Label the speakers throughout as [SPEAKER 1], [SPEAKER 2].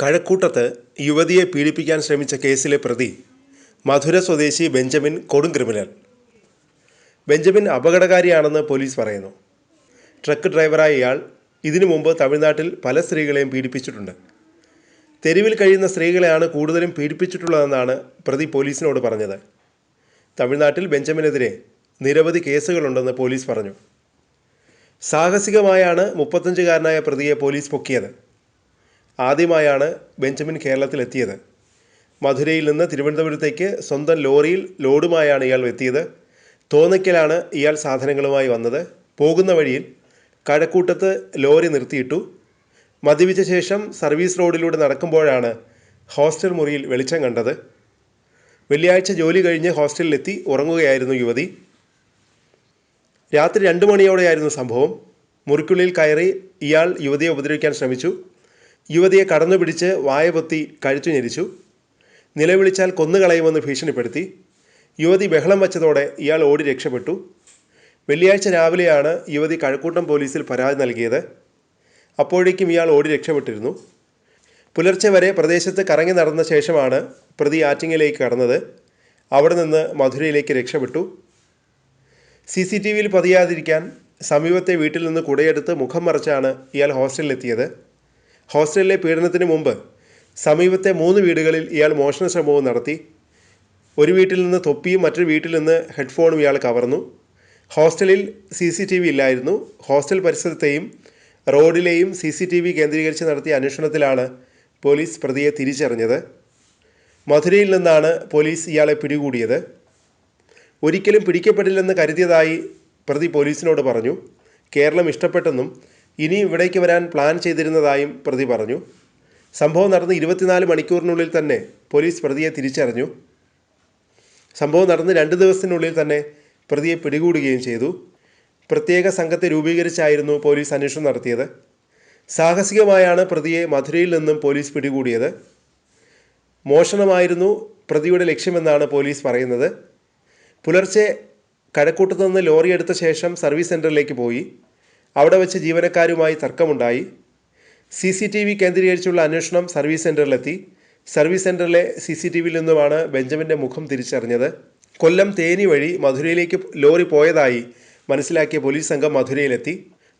[SPEAKER 1] കഴക്കൂട്ടത്ത് യുവതിയെ പീഡിപ്പിക്കാൻ ശ്രമിച്ച കേസിലെ പ്രതി മധുര സ്വദേശി ബെഞ്ചമിൻ കൊടും ക്രിമിനൽ. ബെഞ്ചമിൻ അപകടകാരിയാണെന്ന് പോലീസ് പറയുന്നു. ട്രക്ക് ഡ്രൈവറായ ഇയാൾ ഇതിനു മുമ്പ് തമിഴ്നാട്ടിൽ പല സ്ത്രീകളെയും പീഡിപ്പിച്ചിട്ടുണ്ട്. തെരുവിൽ കഴിയുന്ന സ്ത്രീകളെയാണ് കൂടുതലും പീഡിപ്പിച്ചിട്ടുള്ളതെന്നാണ് പ്രതി പോലീസിനോട് പറഞ്ഞത്. തമിഴ്നാട്ടിൽ ബെഞ്ചമിനെതിരെ നിരവധി കേസുകളുണ്ടെന്ന് പോലീസ് പറഞ്ഞു. സാഹസികമായാണ് മുപ്പത്തഞ്ചുകാരനായ പ്രതിയെ പോലീസ് പൊക്കിയത്. ആദ്യമായാണ് ബെഞ്ചമിൻ കേരളത്തിലെത്തിയത്. മധുരയിൽ നിന്ന് തിരുവനന്തപുരത്തേക്ക് സ്വന്തം ലോറിയിൽ ലോഡുമായാണ് ഇയാൾ എത്തിയത്. തോന്നയ്ക്കലാണ് ഇയാൾ സാധനങ്ങളുമായി വന്നത്. പോകുന്ന വഴിയിൽ കഴക്കൂട്ടത്ത് ലോറി നിർത്തിയിട്ടു. മദ്യപിച്ച ശേഷം സർവീസ് റോഡിലൂടെ നടക്കുമ്പോഴാണ് ഹോസ്റ്റൽ മുറിയിൽ വെളിച്ചം കണ്ടത്. വെള്ളിയാഴ്ച ജോലി കഴിഞ്ഞ് ഹോസ്റ്റലിലെത്തി ഉറങ്ങുകയായിരുന്നു യുവതി. രാത്രി രണ്ട് മണിയോടെയായിരുന്നു സംഭവം. മുറിക്കുള്ളിൽ കയറി ഇയാൾ യുവതിയെ ഉപദ്രവിക്കാൻ ശ്രമിച്ചു. യുവതിയെ കടന്നുപിടിച്ച് വായ പൊത്തി കഴുത്തു ഞെരിച്ചു. നിലവിളിച്ചാൽ കൊന്നുകളയുമെന്ന് ഭീഷണിപ്പെടുത്തി. യുവതി ബഹളം വച്ചതോടെ ഇയാൾ ഓടി രക്ഷപ്പെട്ടു. വെള്ളിയാഴ്ച രാവിലെയാണ് യുവതി കഴക്കൂട്ടം പോലീസിൽ പരാതി നൽകിയത്. അപ്പോഴേക്കും ഇയാൾ ഓടി രക്ഷപ്പെട്ടിരുന്നു. പുലർച്ചെ വരെ പ്രദേശത്ത് കറങ്ങി നടന്ന ശേഷമാണ് പ്രതി ആറ്റിങ്ങിലേക്ക് കടന്നത്. അവിടെ നിന്ന് മധുരയിലേക്ക് രക്ഷപ്പെട്ടു. സി സി ടി വിയിൽ പതിയാതിരിക്കാൻ സമീപത്തെ വീട്ടിൽ നിന്ന് കുടയെടുത്ത് മുഖം മറച്ചാണ് ഇയാൾ ഹോസ്റ്റലിലെത്തിയത്. ഹോസ്റ്റലിലെ പീഡനത്തിന് മുമ്പ് സമീപത്തെ മൂന്ന് വീടുകളിൽ ഇയാൾ മോഷണ ശ്രമവും നടത്തി. ഒരു വീട്ടിൽ നിന്ന് തൊപ്പിയും മറ്റൊരു വീട്ടിൽ നിന്ന് ഹെഡ്ഫോണും ഇയാൾ കവർന്നു. ഹോസ്റ്റലിൽ സി സി ടി വി ഇല്ലായിരുന്നു. ഹോസ്റ്റൽ പരിസരത്തെയും റോഡിലെയും സി സി ടി വി കേന്ദ്രീകരിച്ച് നടത്തിയ അന്വേഷണത്തിലാണ് പോലീസ് പ്രതിയെ തിരിച്ചറിഞ്ഞത്. മധുരയിൽ നിന്നാണ് പോലീസ് ഇയാളെ പിടികൂടിയത്. ഒരിക്കലും പിടിക്കപ്പെടില്ലെന്ന് കരുതിയതായി പ്രതി പോലീസിനോട് പറഞ്ഞു. കേരളം ഇഷ്ടപ്പെട്ടെന്നും ഇനി ഇവിടേക്ക് വരാൻ പ്ലാൻ ചെയ്തിരുന്നതായും പ്രതി പറഞ്ഞു. സംഭവം നടന്ന് ഇരുപത്തിനാല് മണിക്കൂറിനുള്ളിൽ തന്നെ പോലീസ് പ്രതിയെ തിരിച്ചറിഞ്ഞു. സംഭവം നടന്ന് രണ്ട് ദിവസത്തിനുള്ളിൽ തന്നെ പ്രതിയെ പിടികൂടുകയും ചെയ്തു. പ്രത്യേക സംഘത്തെ രൂപീകരിച്ചായിരുന്നു പോലീസ് അന്വേഷണം നടത്തിയത്. സാഹസികമായാണ് പ്രതിയെ മധുരയിൽ നിന്നും പോലീസ് പിടികൂടിയത്. മോഷണമായിരുന്നു പ്രതിയുടെ ലക്ഷ്യമെന്നാണ് പോലീസ് പറയുന്നത്. പുലർച്ചെ കഴക്കൂട്ടത്തു നിന്ന് ലോറി എടുത്ത ശേഷം സർവീസ് സെന്ററിലേക്ക് പോയി. അവിടെ വെച്ച് ജീവനക്കാരുമായി തർക്കമുണ്ടായി. സി സി ടി വി കേന്ദ്രീകരിച്ചുള്ള അന്വേഷണം സർവീസ് സെന്ററിലെത്തി സർവീസ് സെന്ററിലെ സി സി ടി വിയിൽ നിന്നുമാണ് ബെഞ്ചമിന്റെ മുഖം തിരിച്ചറിഞ്ഞത്. കൊല്ലം തേനി വഴി മധുരയിലേക്ക് ലോറി പോയതായി മനസ്സിലാക്കിയ പോലീസ് സംഘം മധുരയിലെത്തി.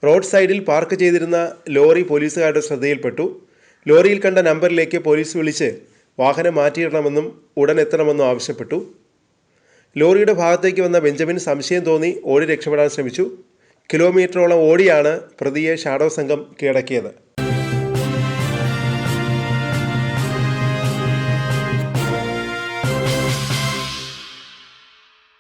[SPEAKER 1] റോഡ് സൈഡിൽ പാർക്ക് ചെയ്തിരുന്ന ലോറി പോലീസുകാരുടെ ശ്രദ്ധയിൽപ്പെട്ടു. ലോറിയിൽ കണ്ട നമ്പറിലേക്ക് പോലീസ് വിളിച്ച് വാഹനം മാറ്റിയിടണമെന്നും ഉടൻ എത്തണമെന്നും ആവശ്യപ്പെട്ടു. ലോറിയുടെ ഭാഗത്തേക്ക് വന്ന ബെഞ്ചമിൻ സംശയം തോന്നി ഓടി രക്ഷപ്പെടാൻ ശ്രമിച്ചു. കിലോമീറ്ററോളം ഓടിയാണ് പ്രതിയെ ഷാഡോ സംഘം കീഴടക്കിയത്.